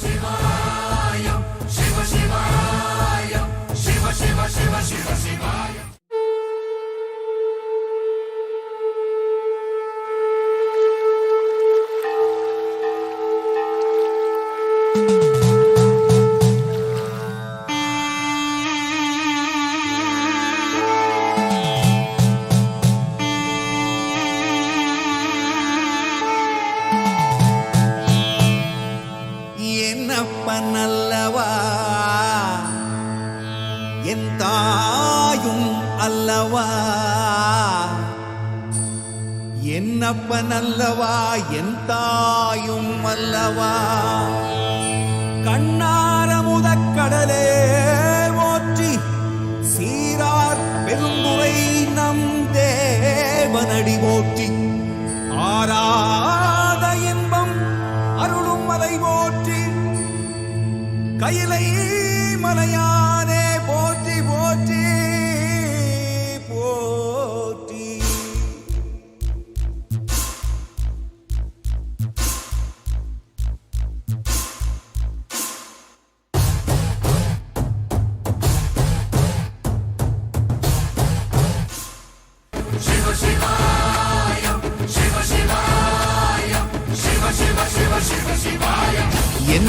Shiva. என்னப்பனல்லவா என் தாயும் அல்லவா? என்னப்பனல்லவா என் தாயும் அல்லவா? கையிலை மலையானே போற்றி போற்றி போற்றி. என்னப்பன் அல்லவா என்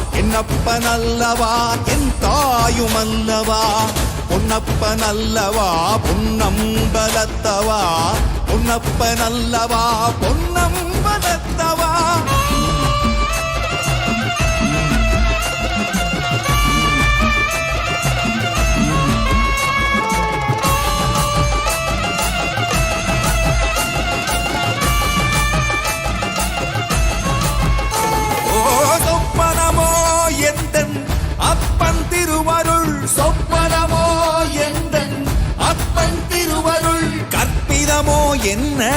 அல்லவா என் தாயும் அல்லவா பொன்னப்பன் அல்லவா பொன்னம்பலத்தவா? பொன்னப்பன் பொன்னம் திருவருள். சொப்பனமோ எந்தன்? அப்பன் திருவருள். கற்பிதமோ என்ன?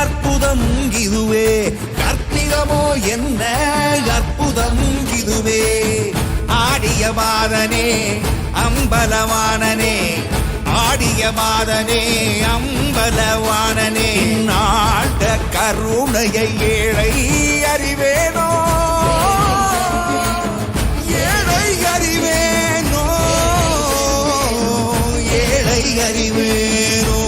அற்புதம் இதுவே. கற்பிதமோ என்ன? அற்புதம் இதுவே. ஆடிய மாதனே அம்பலவானனே. ஆடிய மாதனே அம்பலவானனே. நாட்ட கருணையை ஏழை அறிவேனோ ஏழை அறிவேனோ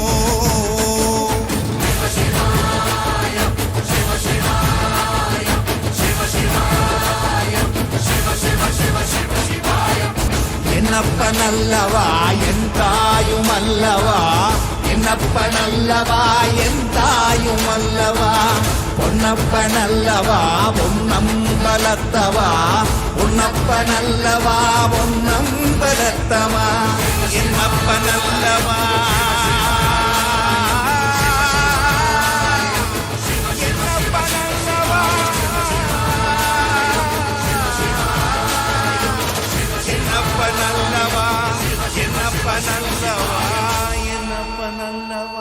என்னப்பன் என் தாயும் அல்லவா? என்னப்ப நல்லவா? என் தாயும் அல்லவா? ഉണ്ണപ്പനല്ലവാ ഉണ്ണമ്പലത്തവാ ഉണ്ണപ്പനല്ലവാ ഉണ്ണമ്പലത്തവാ ഇന്നപ്പനല്ലവാ చిన్నప్పనల్లవా చిన్నప్పనల్లవా చిన్నప్పనల్లవా